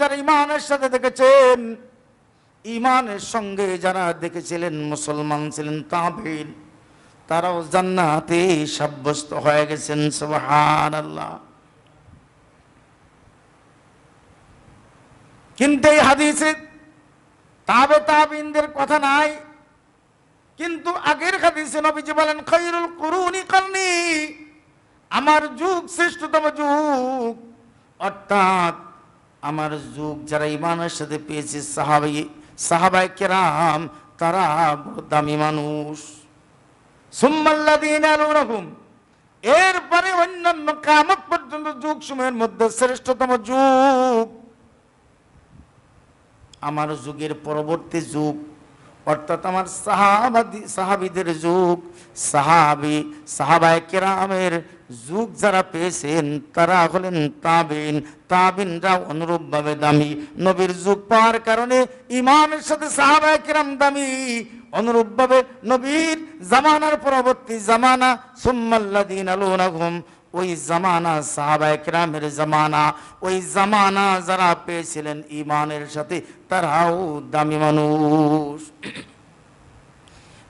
যারা ইমানের সাথে দেখেছেন ইমানের সঙ্গে যারা দেখেছিলেন, মুসলমান ছিলেন তারাও জান্নাতে সাব্যস্ত হয়ে গেছেন আল্লাহ কিন্তু এই হাদিসে তাবে তাবিনদের কথা নাই, কিন্তু আগের হাদিসে নবীজি বলেন খৈরুল কুরুনি করনি আমার যুগ, শ্রেষ্ঠতম যুগ। অর্থাৎ আমার যুগ যারা ইমানের সাথে পেয়েছে সাহাবাই সাহাবাই কেরাম, তারা দামি মানুষ। সুম্মাল্লাদিন আলুরহুম এরপরে অন্যান্য কামত পর্যন্ত যুগ সময়ের মধ্যে শ্রেষ্ঠতম যুগ। আমার যুগের পরবর্তী যুগ, অর্থাৎ আমার সাহাবাদি, সাহাবিদের যুগ, সাহাবি, সাহাবায় কেরামের যুগ যারা পেয়েছেন, তারা হলেন তাবিন তাবিনরা অনুরূপভাবে দামি। নবীর যুগ পাওয়ার কারণে ইমামের সাথে সাহাবায় কেরাম দামি। অনুরূপ অনুরূপভাবে নবীর জামানার পরবর্তী জামানা সুম্মাল্লাদিন আলুনাহুম ওই জামানা, সাহাবায় কেরামের জামানা, ওই জামানা যারা পেয়েছিলেন ইমানের সাথে, তারাও দামি মানুষ।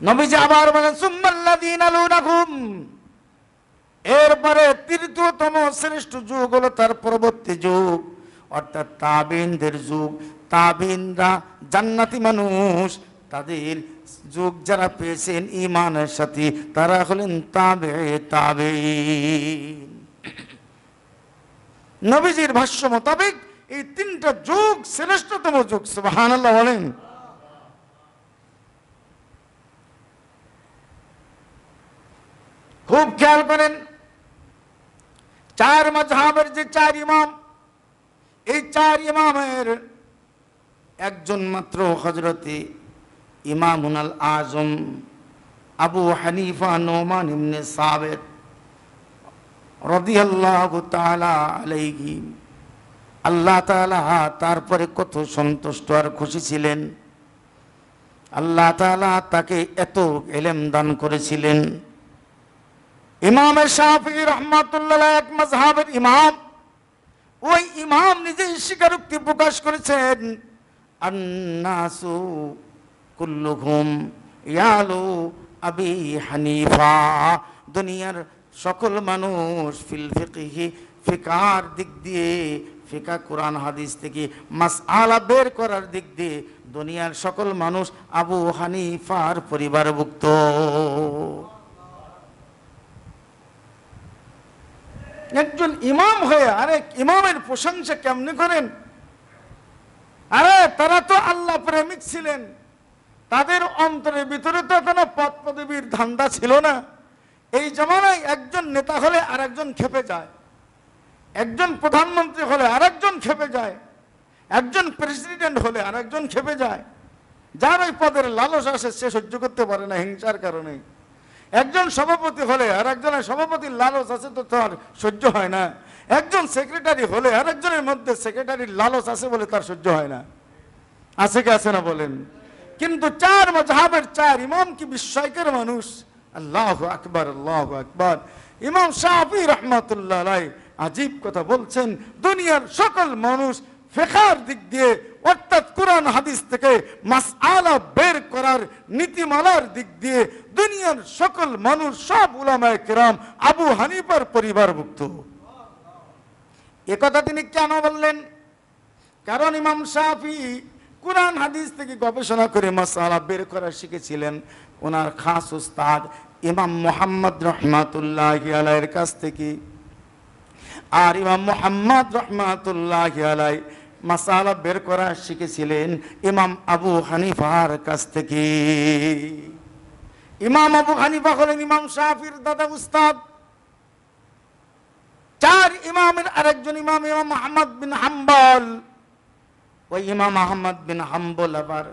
নবীজি আবার বলেন সুম্মাল্লাদিন আলুনাহুম এরপরে তৃতীয়তম শ্রেষ্ঠ যুগ হলো তার পরবর্তী যুগ। অর্থাৎ তাবিনদের যুগ। তাবিনরা জান্নাতি মানুষ। তাদের যুগ যারা পেয়েছেন ইমানের সাথে, তারা হলেন তাবে তাবে নবীজির ভাষ্য মোতাবেক এই তিনটা যুগ শ্রেষ্ঠতম যুগ, সুবহানাল্লাহ বলেন। খুব খেয়াল করেন চার মজহাবের যে চার ইমাম, এই চার ইমামের একজন মাত্র হজরতে ইমামুন আল আজম আবু হানিফা নোমান ইমনে সাবের রদিয়াল্লাহু তাআলা আলাইহি। আল্লাহ তাআলা তারপরে কত সন্তুষ্ট আর খুশি ছিলেন। আল্লাহ তাআলা তাকে এত এলেম দান করেছিলেন। ইমাম শাফি রহমাতুল্লাহ এক মজহাবের ইমাম। ওই ইমাম নিজেই স্বীকারোক্তি প্রকাশ করেছেন, আন্নাসু কুল্লুহুম ইয়ালু আবি হানিফা। দুনিয়ার সকল মানুষ ফিল ফিকার দিক দিয়ে, ফিকা কোরআন হাদিস থেকে মাসআলা বের করার দিক দিয়ে দুনিয়ার সকল মানুষ আবু হানিফার পরিবারভুক্ত। একজন ইমাম হয়ে আরেক ইমামের প্রশংসা কেমনে করেন? আরে, তারা তো আল্লাহ প্রেমিক ছিলেন। তাদের অন্তরের ভিতরে তো কোনো পদ পদবীর ধান্দা ছিল না। এই জমানায় একজন নেতা হলে আরেকজন খেপে যায়। একজন প্রধানমন্ত্রী হলে আরেকজন খেপে যায়। একজন প্রেসিডেন্ট হলে আরেকজন খেপে যায়। যার ওই পদের লালস আসে সে সহ্য করতে পারে না হিংসার কারণে। একজন সভাপতি হলে আর একজনের সভাপতির লালস আছে তো তার সহ্য হয় না। একজন সেক্রেটারি হলে আর একজনের মধ্যে সেক্রেটারির লালস আছে বলে তার সহ্য হয় না। আছে কি আছে না বলেন? কিন্তু চার মজাহের চার ইমাম কি বিস্ময়কর মানুষ? আল্লাহ আকবর আল্লাহ আকবর। ইমাম শাহি রহমতুল্লাহ আলাই আজীব কথা বলছেন, দুনিয়ার সকল মানুষ ফেকার দিক দিয়ে অর্থাৎ কোরআন হাদিস থেকে মাসআলা বের করার নীতিমালার দিক দিয়ে দুনিয়ার সকল মানুষ, সব উলামায়ে কেরাম আবু হানিফার পরিবারভুক্ত। একথা তিনি কেন বললেন? কারণ ইমাম শাফি কোরআন হাদিস থেকে গবেষণা করে মাসালা বের করা শিখেছিলেন। ওনার খাস উস্তাদ ইমাম মোহাম্মদ রহমাতুল্লাহ আলাইয়ের কাছ থেকে। আর ইমাম মোহাম্মদ রহমাতুল্লাহ আলাই মাসালা বের করা শিখেছিলেন ইমাম আবু হানিফার কাছ থেকে। ইমাম আবু হানিফা হলেন ইমাম শাফির দাদা উস্তাদ। চার ইমামের আরেকজন ইমাম ইমাম আহমদ বিন হাম্বল। ওই ইমাম আহমদ বিন হাম্বল আবার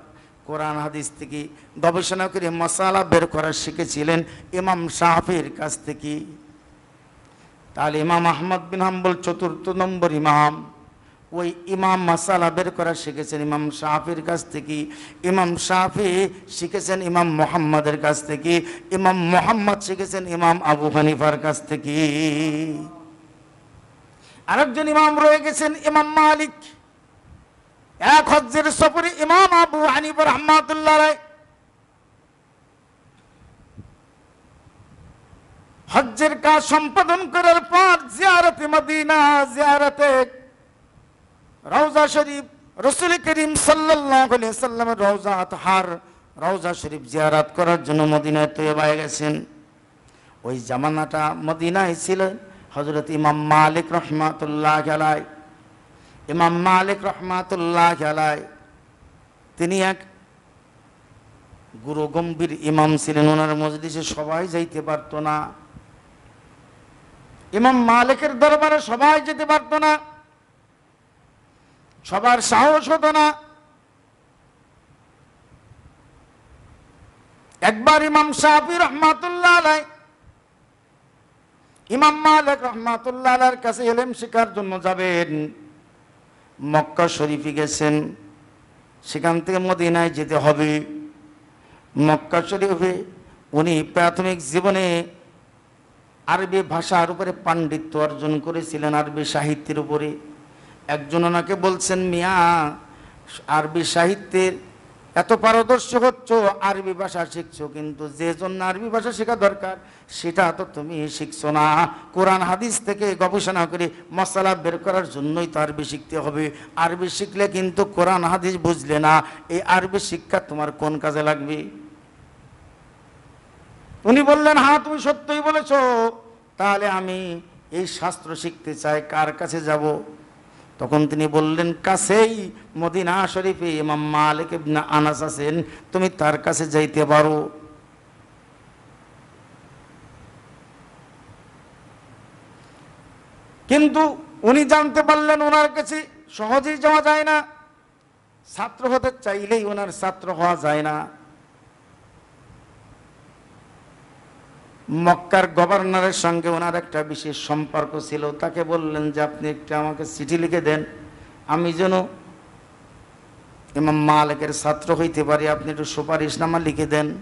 কোরআন হাদিস থেকে গবেষণা করে মশালা বের করা শিখেছিলেন ইমাম শাহফির কাছ থেকে। তাহলে ইমাম আহমদ বিন হাম্বল চতুর্থ নম্বর ইমাম। ওই ইমাম মাসালা বের করা শিখেছেন ইমাম শাহির কাছ থেকে, ইমাম শাহি শিখেছেন ইমাম মোহাম্মদের কাছ থেকে, ইমাম মোহাম্মদ শিখেছেন ইমাম আবু হানিফার কাছ থেকে। আরেকজন ইমাম রয়ে গেছেন ইমাম মালিক। এক হজ্জের সফরে ইমাম আবু হানিফ রহমাতুল্লাহ রায় হজ্জের কাজ সম্পাদন করার পর জিয়ারতে মদিনা, জিয়ারতে রওজা শরীফ, রসুল করিম সাল্লামের রওজা আতহার, রওজা শরীফ জিয়ারাত করার জন্য মদিনায় তৈবায় গেছেন। ওই জামানাটা মদিনায় ছিলেন হজরত ইমাম মালিক রহমাতুল্লাহ খেলায় ইমাম মালিক রহমাতুল্লাহ খেলায় তিনি এক গুরু গম্ভীর ইমাম ছিলেন। ওনার মজলিসে সবাই যাইতে পারতো না। ইমাম মালিকের দরবারে সবাই যেতে পারতো না। সবার সাহস হতো না। একবার ইমাম সাহাবি রহমাতুল্লাহ আলাই ইমাম মালিক রহমাতুল্লাহ আলার কাছে এলেম শেখার জন্য যাবেন। মক্কা শরীফে গেছেন, সেখান থেকে মদিনায় যেতে হবে। মক্কা শরীফে উনি প্রাথমিক জীবনে আরবি ভাষার উপরে পাণ্ডিত্য অর্জন করেছিলেন, আরবি সাহিত্যের উপরে। একজন ওনাকে বলছেন, মিয়া, আরবি সাহিত্যের এত পারদর্শী হচ্ছ, আরবি ভাষা শিখছো, কিন্তু যে জন্য আরবি ভাষা শেখা দরকার, সেটা তো তুমি শিখছো না। কোরআন, হাদিস থেকে গবেষণা করে মশলা বের করার জন্যই তো আরবি শিখতে হবে। আরবি শিখলে কিন্তু কোরআন, হাদিস বুঝলে না। এই আরবি শিক্ষা তোমার কোন কাজে লাগবে? উনি বললেন হ্যাঁ তুমি সত্যই বলেছ। তাহলে আমি এই শাস্ত্র শিখতে চাই, কার কাছে যাব? তখন তিনি বললেন, কাছেই মদিনা শরীফে ইমাম মালিক ইবনে আনাস আছেন, তুমি তার কাছে যাইতে পারো। কিন্তু উনি জানতে পারলেন ওনার কাছে সহজেই যাওয়া যায় না। ছাত্র হতে চাইলেই ওনার ছাত্র হওয়া যায় না। মক্কার গভর্নরের সঙ্গে ওনার একটা বিশেষ সম্পর্ক ছিল। তাকে বললেন যে, আপনি একটু আমাকে চিঠি লিখে দেন। আমি যেন ইমাম মালিকের ছাত্র হইতে পারি। আপনি একটু সুপারিশনামা লিখে দেন।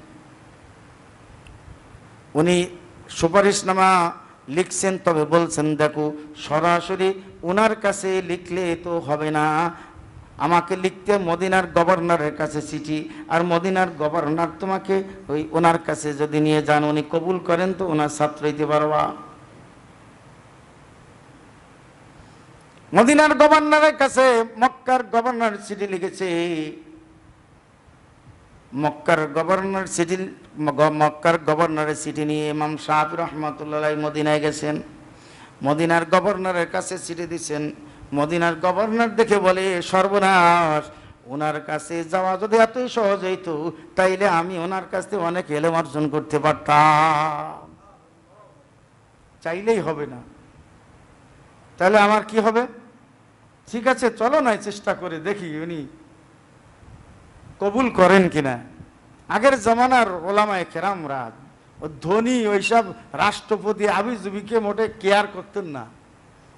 উনি সুপারিশনামা লিখছেন, তবে বলছেন, দেখো, সরাসরি ওনার কাছে লিখলে তো হবে না। আমাকে লিখতে মদিনার গভর্নরের কাছে চিঠি, আর মদিনার গভর্নর তোমাকে ওই ওনার কাছে যদি নিয়ে যান, উনি কবুল করেন তো ওনার ছাত্র হইতে পারবা। মদিনার গভর্নরের কাছে, মক্কার গভর্নর চিঠি লিখেছে। মক্কার গভর্নর চিঠি মক্কার গভর্নরের চিঠি নিয়ে ইমাম সাহাব রহমতুল্লাহ মদিনায় গেছেন। মদিনার গভর্নরের কাছে চিঠি দিচ্ছেন মদিনার গভর্নর দেখে বলে, সর্বনাশ ওনার কাছে যাওয়া যদি এতই সহজ হইতো, তাইলে আমি ওনার কাছ থেকে অনেক এলেম অর্জন করতে পারতাম। চাইলেই হবে না। তাহলে আমার কি হবে? ঠিক আছে, চলো না চেষ্টা করে দেখি উনি কবুল করেন কিনা। আগের জমানার ওলামায় ও ধনী ওইসব রাষ্ট্রপতি আবিজুবিকে মোটে কেয়ার করতেন না।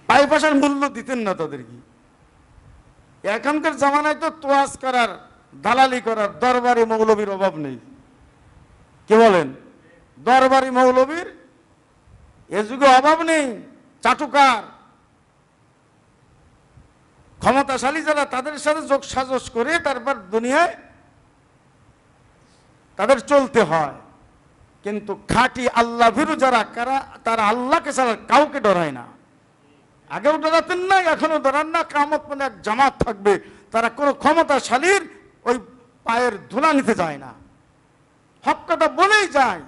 পাই মূল্য দিতেন না তাদেরকে। এখনকার জামানায় তো তোয়াজ করার, দালালি করার, দরবারি মৌলবীর অভাব নেই। কি বলেন? দরবারি মৌলবীর এ যুগে অভাব নেই, চাটুকার। ক্ষমতাশালী যারা, তাদের সাথে যোগ সাজস করে তারপর দুনিয়ায় তাদের চলতে হয়। কিন্তু খাঁটি আল্লাহ ভীরু যারা, কারা, তারা আল্লাহকে ছাড়া কাউকে ডরায় না। আগেও ডরাতেন না এখনও ডরান না। কামত মানে এক জামাত থাকবে। তারা কোনো ক্ষমতাশালীর ওই পায়ের ধুলা নিতে যায় না। হক কথা বলেই যায়।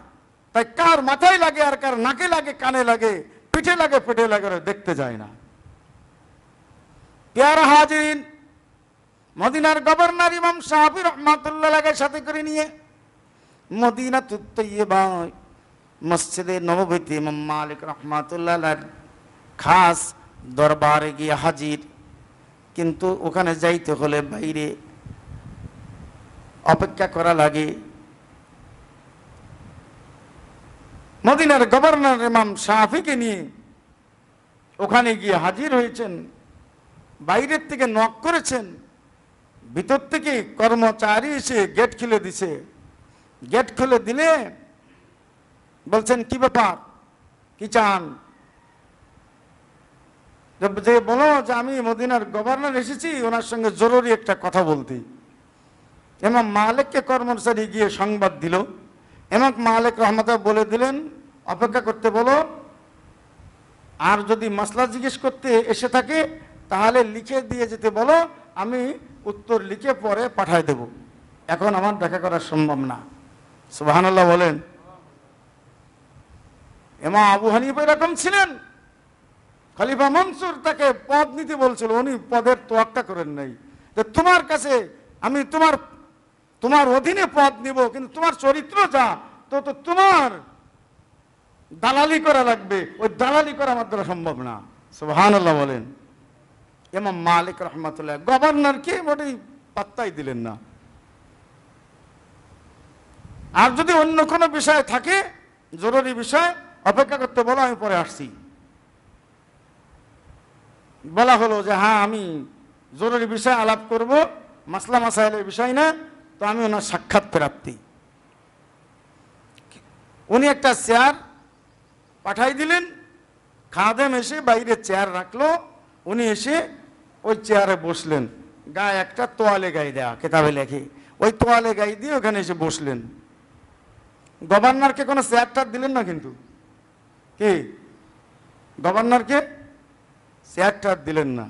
তাই কার মাথায় লাগে আর কার নাকে লাগে, কানে লাগে, পিঠে লাগে, পেটে লাগে দেখতে যায় না। পেয়ারা হাজিন মদিনার গভর্নর ইমাম সাহাবি রহমাতুল্লাহ সাথে করে নিয়ে মদিনা তুত্তইবা মসজিদে নবভীতে ইমাম মালিক রহমাতুল্লাহ খাস দরবারে গিয়ে হাজির। কিন্তু ওখানে যাইতে হলে বাইরে অপেক্ষা করা লাগে। মদিনার গভর্নর ইমাম শাফিকে নিয়ে ওখানে গিয়ে হাজির হয়েছেন, বাইরের থেকে নক করেছেন, ভিতর থেকে কর্মচারী এসে গেট খুলে দিছে। গেট খুলে দিলে বলছেন, কি ব্যাপার? কি চান? যে বলো যে আমি মদিনার গভর্নর এসেছি, ওনার সঙ্গে জরুরি একটা কথা বলতে। এমাম মালিককে কর্মচারী গিয়ে সংবাদ দিল। এমাম মালিক রহমত বলে দিলেন, অপেক্ষা করতে বলো, আর যদি মাসলা জিজ্ঞেস করতে এসে থাকে, তাহলে লিখে দিয়ে যেতে বলো, আমি উত্তর লিখে পরে পাঠায় দেব। এখন আমার দেখা করা সম্ভব না। সুবাহান্লাহ বলেন। এমা আবু হানিফ এরকম ছিলেন? খলিফা মনসুর তাকে পদ নিতে বলছিল, উনি পদের তোয়াক্কা করেন নাই। যে তোমার কাছে আমি তোমার তোমার অধীনে পদ নিব, কিন্তু তোমার চরিত্র যা, তো তো তোমার দালালি করা লাগবে। ওই দালালি করা আমার দ্বারা সম্ভব না। সুবহান বলেন। এমাম মালিক রহমতুল্লাহ গভর্নরকে মোটেই পাত্তাই দিলেন না। আর যদি অন্য কোনো বিষয় থাকে, জরুরি বিষয়, অপেক্ষা করতে বলো, আমি পরে আসছি। বলা হলো যে হ্যাঁ আমি জরুরি বিষয় আলাপ করব, মাসলা মাসাইলের বিষয় না, তো আমি ওনার সাক্ষাৎ প্রাপ্তি। উনি একটা চেয়ার পাঠাই দিলেন, খাদেম এসে বাইরে চেয়ার রাখল, উনি এসে ওই চেয়ারে বসলেন। গায়ে একটা তোয়ালে গায়ে দেওয়া কেতাবে লেখে। ওই তোয়ালে গায়ে দিয়ে ওখানে এসে বসলেন। গভর্নরকে কোনো চেয়ারটার দিলেন না কিন্তু। কি? গভর্নরকে? চেয়ারটার দিলেন না।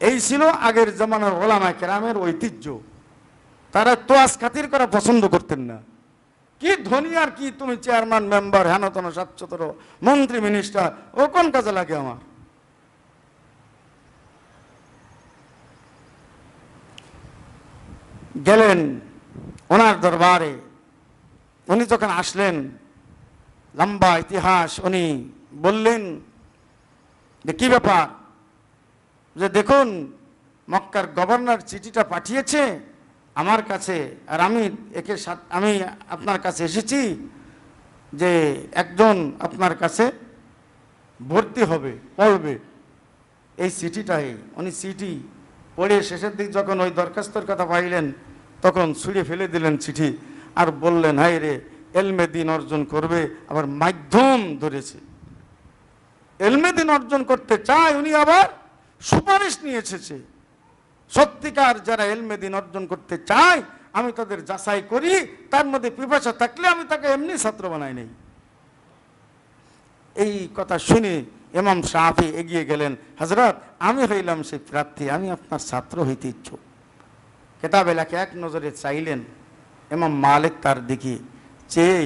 এই ছিল আগের জামানার ওলামা কেরামের ঐতিহ্য। তারা তোয়াজ খাতির করা পছন্দ করতেন না। কি ধনী আর কি তুমি চেয়ারম্যান, মেম্বার, হেনতন সাতশতর মন্ত্রী, মিনিস্টার, ও কোন কাজে লাগে আমার? গেলেন ওনার দরবারে। উনি যখন আসলেন, লম্বা ইতিহাস, উনি বললেন, যে কি ব্যাপার? যে দেখুন, মক্কার গভর্নর চিঠিটা পাঠিয়েছে আমার কাছে, আর আমি একে সাথ- আমি আপনার কাছে এসেছি যে একজন আপনার কাছে ভর্তি হবে, পড়বে। এই চিঠিটাই, উনি চিঠি পড়ে শেষের দিক যখন ওই দরখাস্তর কথা পাইলেন, তখন ছুঁড়ে ফেলে দিলেন চিঠি আর বললেন হাই রে, এলমে দিন অর্জন করবে, আবার মাধ্যম ধরেছে। এলমে দিন অর্জন করতে চায়, উনি আবার সুপারিশ নিয়ে এসেছে। সত্যিকার যারা এলমে দিন অর্জন করতে চায়, আমি তাদের যাচাই করি, তার মধ্যে পিপাসা থাকলে আমি তাকে এমনি ছাত্র বানাই নেই। এই কথা শুনে এমাম সাহাফি এগিয়ে গেলেন হজরত আমি হইলাম সেই প্রার্থী, আমি আপনার ছাত্র হইতে ইচ্ছুক। কেতাব এলাকে এক নজরে চাইলেন এমাম মালিক তার দিকে, চেয়ে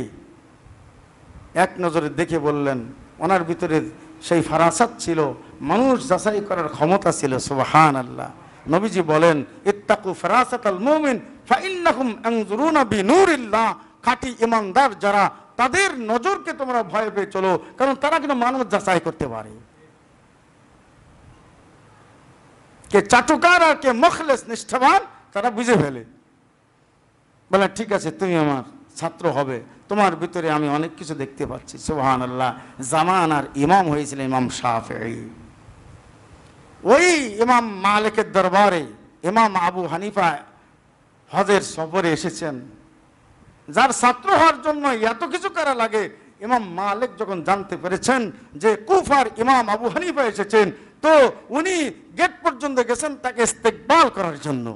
এক নজরে দেখে বললেন, ওনার ভিতরে সেই ফারাসাত ছিল, মানুষ যাচাই করার ক্ষমতা ছিল সুবহান আল্লাহ নবীজি বলেন, ইত্তাকু ফারাসাত আল মুমিন ফাইন্নাকুম আনজুরুনা বিনুরিল্লাহ। খাঁটি ইমানদার যারা, তাদের নজরকে তোমরা ভয় পেয়ে চলো, কারণ তারা কিন্তু মানুষ যাচাই করতে পারে। কে চাটুকার আর কে মখলেস নিষ্ঠাবান, তারা বুঝে ফেলে। বলে, ঠিক আছে, তুমি আমার ছাত্র হবে। তোমার ভিতরে আমি অনেক কিছু দেখতে পাচ্ছি। সুবহান আল্লাহ জামান আর ইমাম হয়েছিল ইমাম শাফি ওই ইমাম মালিকের দরবারে ইমাম আবু হানিফা হজের সফরে এসেছেন। যার ছাত্র হওয়ার জন্য এত কিছু করা লাগে, ইমাম মালিক যখন জানতে পেরেছেন যে কুফার ইমাম আবু হানিফা এসেছেন, তো উনি গেট পর্যন্ত গেছেন তাকে ইস্তেকবাল করার জন্য।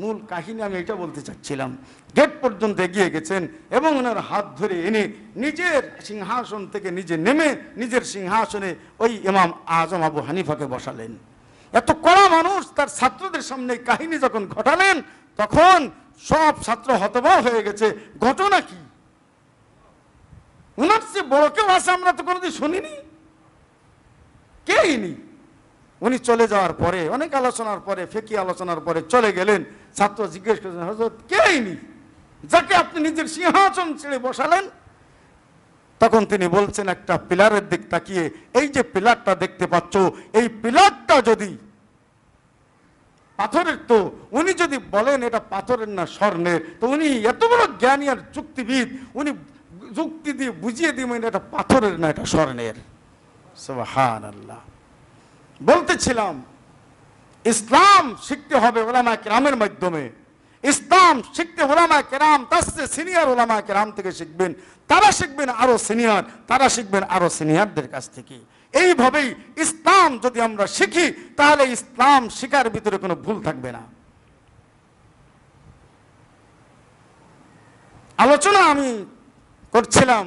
মূল কাহিনী আমি এটা বলতে চাচ্ছিলাম। গেট পর্যন্ত এগিয়ে গেছেন এবং ওনার হাত ধরে এনে নিজের সিংহাসন থেকে নিজে নেমে নিজের সিংহাসনে ওই ইমাম আজম আবু হানিফাকে বসালেন। এত কড়া মানুষ তার ছাত্রদের সামনে কাহিনী যখন ঘটালেন, তখন সব ছাত্র হতবাক হয়ে গেছে, ঘটনা কি? ওনার চেয়ে বড় কেউ আছে আমরা তো কোনোদিন শুনিনি? কেই নেই উনি চলে যাওয়ার পরে, অনেক আলোচনার পরে, ফেকি আলোচনার পরে চলে গেলেন। ছাত্র জিজ্ঞেস করছেন হজরত কেই নি যাকে আপনি নিজের সিংহাসন ছেড়ে বসালেন? তখন তিনি বলছেন, একটা পিলারের দিক তাকিয়ে, এই যে পিলারটা দেখতে পাচ্ছ, এই পিলারটা যদি পাথরের, তো উনি যদি বলেন এটা পাথরের না স্বর্ণের, তো উনি এত বড় জ্ঞানী আর যুক্তিবিদ, উনি যুক্তি দিয়ে বুঝিয়ে দিবেন এটা পাথরের না, এটা স্বর্ণের। সুবহান আল্লাহ বলতেছিলাম, ইসলাম শিখতে হবে ওলামা কেরামের মাধ্যমে। ইসলাম শিখতে ওলামা কেরাম, তার চেয়ে সিনিয়র ওলামা কেরাম থেকে শিখবেন। তারা শিখবেন আরও সিনিয়র তারা শিখবেন আরও সিনিয়রদের কাছ থেকে। এইভাবেই ইসলাম যদি আমরা শিখি, তাহলে ইসলাম শিকার ভিতরে কোনো ভুল থাকবে না। আলোচনা আমি করছিলাম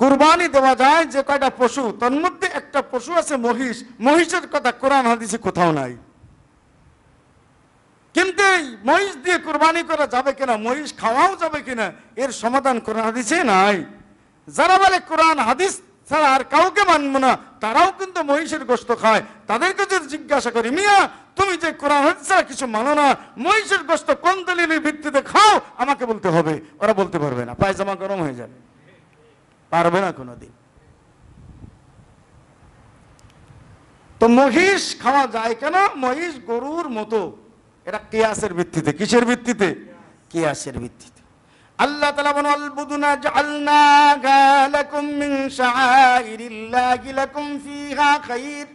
কুরবানি দেওয়া যায় যে কয়টা পশু, তার মধ্যে একটা পশু আছে মহিষ। মহিষের কথা কোরআন হাদিসে কোথাও নাই। কিন্তু মহিষ দিয়ে কুরবানি করা যাবে কিনা, মহিষ খাওয়াও যাবে কিনা, এর সমাধান কোরআন হাদিসে নাই। যারা বলে কোরআন হাদিস ছাড়া আর কাউকে মানবো না, তারাও কিন্তু মহিষের গোস্ত খায়। তাদেরকে যদি জিজ্ঞাসা করি, মিয়া, তুমি যে কোরআন হাদিস ছাড়া কিছু মানো না, মহিষের গোস্ত কোন দলিলের ভিত্তিতে খাও? আমাকে বলতে হবে। ওরা বলতে পারবে না, পায়জামা গরম হয়ে যাবে। পারবে না কোনোদিন তো মহিষ খাওয়া যায় কেন মহিষ গরুর মতো এটা কেয়াসের ভিত্তিতে কিসের ভিত্তিতে কেয়াসের ভিত্তিতে আল্লাহ তাআলা বলেন আল বুদুনা জাআলনাহা লাকুম মিন শাআইরিল্লাহি লাকুম ফিহা খাইর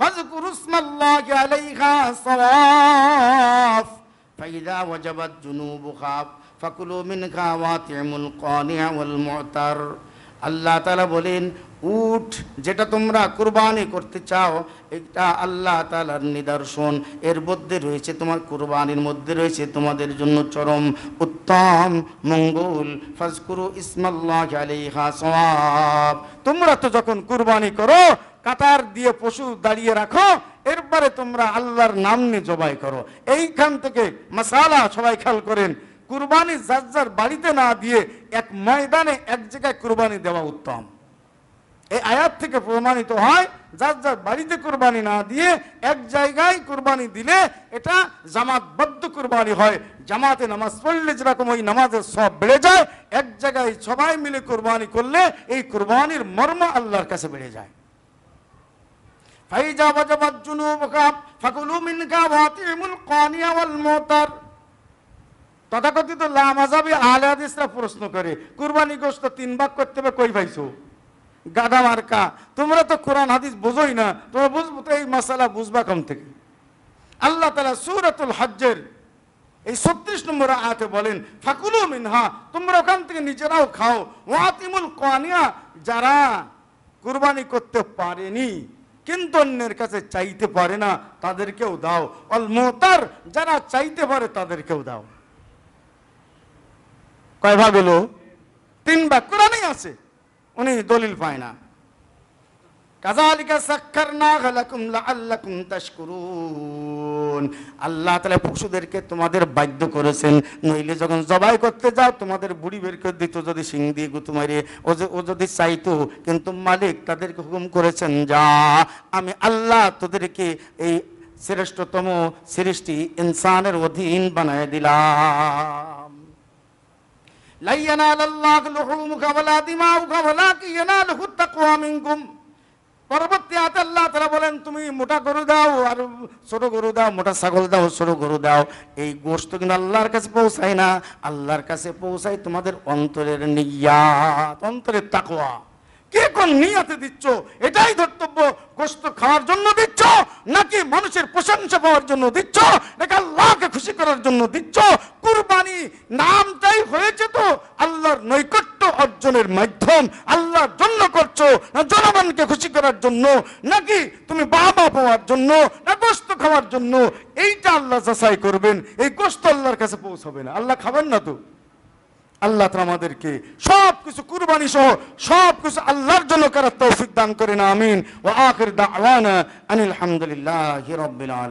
ফাযকুরু ইসমাল্লাহি আলাইহা সাওয়াফ فإذا وجبت جنوبها ফাকুলু মিন খাওয়াতিমুল কনিয়া ওয়াল মুতার। আল্লাহ তালা বলেন, উঠ যেটা তোমরা কুরবানি করতে চাও, এটা আল্লাহ তালার নিদর্শন। এর মধ্যে রয়েছে তোমার কুরবানির মধ্যে রয়েছে তোমাদের জন্য চরম, উত্তম, মঙ্গল। ফাজকুরু ইসমাল্লাহ আলিহা সওয়াব। তোমরা তো যখন কুরবানি করো, কাতার দিয়ে পশু দাঁড়িয়ে রাখো, এরপরে তোমরা আল্লাহর নাম নিয়ে জবাই করো। এইখান থেকে মশালা সবাই খেয়াল করেন। কুরবানি যার যার বাড়িতে না দিয়ে এক ময়দানে এক জায়গায় কুরবানি দেওয়া উত্তম। এই আয়াত থেকে প্রমাণিত হয়, যার যার বাড়িতে কুরবানি না দিয়ে এক জায়গায় কুরবানি দিলে এটা জামাতবদ্ধ কুরবানি হয়। জামাতে নামাজ পড়লে যেরকম ওই নামাজের সব বেড়ে যায়, এক জায়গায় সবাই মিলে কুরবানি করলে এই কুরবানির মর্ম আল্লাহর কাছে বেড়ে যায়। ফাইজা ওয়াজাবাত জুনুবুকা, ফাকুলু মিনকা ওয়াতিমুল কানিয়া ওয়াল মুতার। তথাকথিত লামাজাবি আহলে হাদিসরা প্রশ্ন করে, কুরবানি গোশত তিন ভাগ করতে হবে, কই পাইছো? গাদা মার্কা, তোমরা তো কোরআন হাদিস বোঝোই না, তোমরা বুঝব তো এই মশালা বুঝবা কম থেকে? আল্লাহ তালা সুরাতুল হজ্জের এই ছত্রিশ নম্বর আয়াতে বলেন, ফাকুলু মিনহা, তোমরা ওখান থেকে নিজেরাও খাও। ওয়াতিমুল কানিয়া যারা কুরবানি করতে পারেনি, কিন্তু অন্যের কাছে চাইতে পারে না, তাদেরকেও দাও। অল মোতার, যারা চাইতে পারে তাদেরকেও দাও। কয় ভাগ হলো? তিন ভাগ। কোরআনেই আছে। উনি দলিল পায় না। আল্লাহ তাআলা পশুদেরকে তোমাদের বাধ্য করেছেন। নইলে যখন জবাই করতে যাও, তোমাদের বুড়ি বের করে দিত। যদি সিং দিয়ে গুতু মারে, ও ও যদি চাইতো, কিন্তু মালিক তাদেরকে হুকুম করেছেন, যা, আমি আল্লাহ তোদেরকে এই শ্রেষ্ঠতম সৃষ্টি ইনসানের অধীন বানায় দিলাম। পরবর্তী আল্লাহ বলেন, তুমি মোটা গরু দাও আর গরু দাও, মোটা ছাগল দাও গরু দাও। এই আল্লাহর কাছে পৌঁছায় না। আল্লাহর কাছে পৌঁছায় তোমাদের অন্তরের নিয়াত, অন্তরের তাকোয়া কে কোন নিয়াতে দিচ্ছ? এটাই ধর্তব্য। গোস্ত খাওয়ার জন্য দিচ্ছ, নাকি মানুষের প্রশংসা পাওয়ার জন্য দিচ্ছ, নাকি আল্লাহকে খুশি করার জন্য দিচ্ছ? কুরবানি নামটাই হয়েছে তো আল্লাহর নৈকট্য অর্জনের মাধ্যম। আল্লাহর জন্য করছ, না জনগণকে খুশি করার জন্য, নাকি তুমি বাবা পাওয়ার জন্য, না গোস্ত খাওয়ার জন্য? এইটা আল্লাহ যাচাই করবেন। এই গোস্ত আল্লাহর কাছে পৌঁছাবে না। আল্লাহ খাবেন না তো? আল্লাহ আমাদেরকে সব কিছু কুরবানি সহ সব কিছু আল্লাহর জন্য করার তৌফিক দান করেন, আমিন। ও আখির দাওয়ানা আনিল হামদুলিল্লাহ রাব্বিল